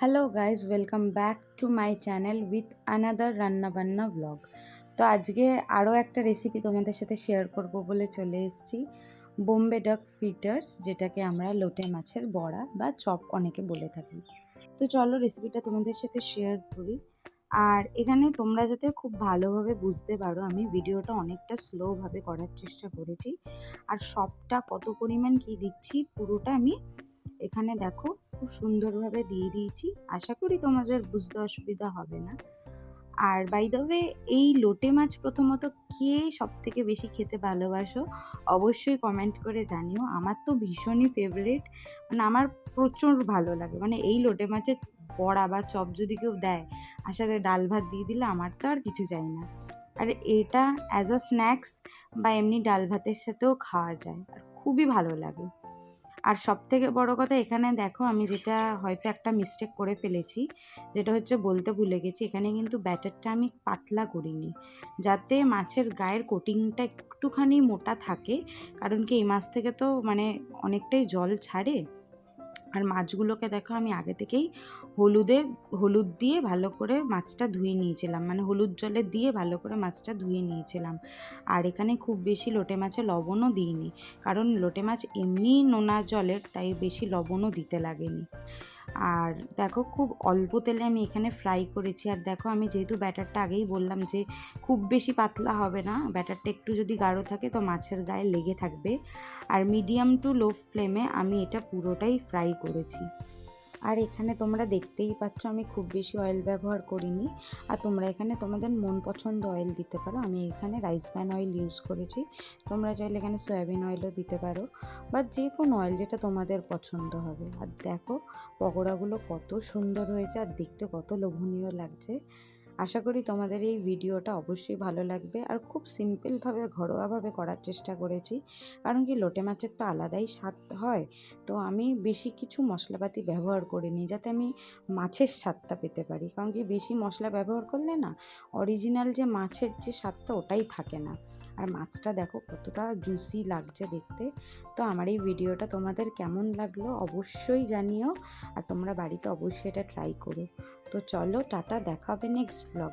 Hello guys welcome back to my channel with another রান্নাবান্না blog তো আজকে আরও একটা রেসিপি তোমাদের সাথে শেয়ার করব বলে চলে এসেছি। বোম্বে ডাক ফিটার্স যেটাকে আমরা লোটে মাছের বড়া বা চপ অনেকে বলে থাকি। তো চলো রেসিপিটা তোমাদের সাথে শেয়ার করি। আর এখানে তোমরা যাতে খুব ভালোভাবে বুঝতে পারো, আমি ভিডিওটা অনেকটা স্লোভাবে করার চেষ্টা করেছি। আর সবটা কত পরিমাণ কি দিচ্ছি, পুরোটা আমি এখানে দেখো খুব সুন্দরভাবে দিয়ে দিয়েছি। আশা করি তোমাদের বুঝতে অসুবিধা হবে না। আর বাই দ্য এই লোটে মাছ প্রথমত কে সব থেকে বেশি খেতে ভালোবাসো? অবশ্যই কমেন্ট করে জানিও। আমার তো ভীষণই ফেভারিট মানে আমার প্রচুর ভালো লাগে। মানে এই লোটে মাছের বড়া বা চপ যদি কেউ দেয়, আর সাথে ডাল ভাত দিয়ে দিলে আমার তো আর কিছু চাই না। আর এটা অ্যাজ আ স্ন্যাক্স বা এমনি ডাল ভাতের সাথেও খাওয়া যায়। আর খুবই ভালো লাগে। আর সব থেকে বড় কথা এখানে দেখো আমি যেটা হয়তো একটা মিস্টেক করে ফেলেছি, যেটা হচ্ছে বলতে ভুলে গেছি, এখানে কিন্তু ব্যাটারটা আমি পাতলা করিনি। যাতে মাছের গায়ের কোটিংটা একটুখানি মোটা থাকে, কারণ কি এই মাছ থেকে তো মানে অনেকটাই জল ছাড়ে আর মাছগুলোকে দেখো আমি আগে থেকেই হলুদে, হলুদ দিয়ে ভালো করে মাছটা ধুয়ে নিয়েছিলাম। মানে হলুদ জলে দিয়ে ভালো করে মাছটা ধুয়ে নিয়েছিলাম। আর এখানে খুব বেশি লোটে মাছে লবণও দিইনি। কারণ লোটে মাছ এমনি নোনা জলের, তাই বেশি লবণও দিতে লাগেনি। আর দেখো খুব অল্প তেলে আমি এখানে ফ্রাই করেছি। আর দেখো আমি যেহেতু ব্যাটারটা আগেই বললাম যে খুব বেশি পাতলা হবে না ব্যাটারটা একটু যদি গাঢ় থাকে তো মাছের গায়ে লেগে থাকবে। আর মিডিয়াম টু লো ফ্লেমে আমি এটা পুরোটাই ফ্রাই করেছি। আর এখানে তোমরা দেখতেই পাচ্ছ আমি খুব বেশি অয়েল ব্যবহার করিনি। আর তোমরা এখানে তোমাদের মন পছন্দ অয়েল দিতে পারো। আমি এখানে রাইস প্যান অয়েল ইউজ করেছি। তোমরা চাইলে এখানে সয়াবিন অয়েলও দিতে পারো। বা যে কোনো অয়েল যেটা তোমাদের পছন্দ হবে। আর দেখো, পকোড়াগুলো কত সুন্দর হয়েছে আর দেখতে কত লোভনীয় লাগছে। আশা করি তোমাদের এই ভিডিওটা অবশ্যই ভালো লাগবে আর খুব সিম্পলভাবে, ঘরোয়াভাবে করার চেষ্টা করেছি। কারণ কি লোটে মাছের তো আলাদাই স্বাদ হয়। তো আমি বেশি কিছু মশলাপাতি ব্যবহার করিনি যাতে আমি মাছের স্বাদটা পেতে পারি। কারণ কি বেশি মশলা ব্যবহার করলে না অরিজিনাল যে মাছের যে স্বাদটা ওটাই থাকে না। আর মাছটা দেখো কতটা জুসি লাগছে দেখতে। তো আমার এই ভিডিওটা তোমাদের কেমন লাগল অবশ্যই জানিও। আর তোমরা বাড়িতে অবশ্যই এটা ট্রাই করো। তো চলো টাটা দেখা হবে নেক্সট ব্লগ